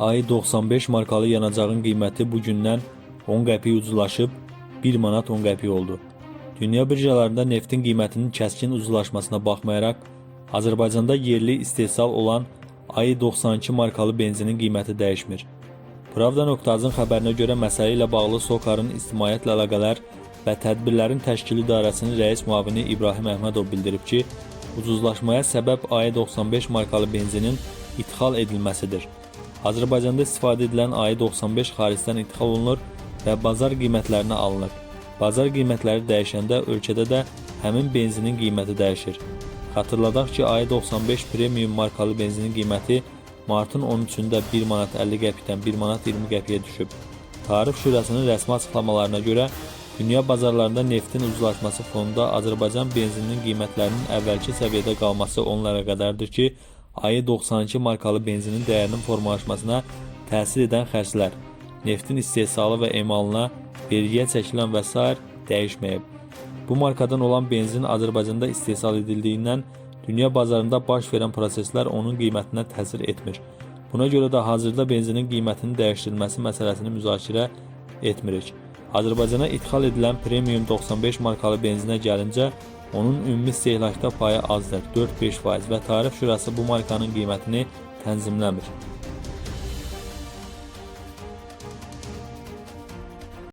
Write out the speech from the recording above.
Ay 95 markalı yanacağın qiyməti bu gündən 10 qəpik ucuzlaşıb 1 manat 10 qəpik oldu. Dünya birjalarında neftin qiymətinin kəskin ucuzlaşmasına baxmayaraq, Azərbaycanda yerli istehsal olan Ay 92 markalı benzinin qiyməti dəyişmir. Pravda.azın xəbərinə görə məsələ ilə bağlı SOKARın ictimaiyyətlə əlaqələr və tədbirlərin təşkili idarəsinin rəis müavini İbrahim Əhmədov bildirib ki, ucuzlaşmaya səbəb AE95 markalı benzinin ithal edilməsidir. Azərbaycanda istifadə edilən AE95 xaricdən ithal olunur və bazar qiymətlərinə alınır. Bazar qiymətləri dəyişəndə ölkədə də həmin benzinin qiyməti dəyişir. Xatırladaq ki, AE95 premium markalı benzinin qiyməti martın 13-də 1 manat 50 qəpikdən 1 manat 20 qəpiyə düşüb. Tarif Şurasının rəsmi açıqlamalarına görə dünya bazarlarında neftin ucuzlaşması fonunda Azərbaycan benzininin qiymətlərinin əvvəlki səviyyədə qalması onlara qədərdir ki, ayı 92 markalı benzinin dəyərinin formalaşmasına təsir edən xərclər, neftin istehsalı və emalına, vergiyə çəkilən və s. dəyişməyib. Bu markadan olan benzin Azərbaycanda istehsal edildiyindən dünya bazarında baş verən proseslər onun qiymətinə təsir etmir. Buna görə də hazırda benzinin qiymətinin dəyişdirilməsi məsələsini müzakirə etmirik. Azərbaycana ithal edilən premium 95 markalı benzinə gəlincə, onun ümumi istehlakda payı azdır, 4-5% və Tarif Şurası bu markanın qiymətini tənzimləmir.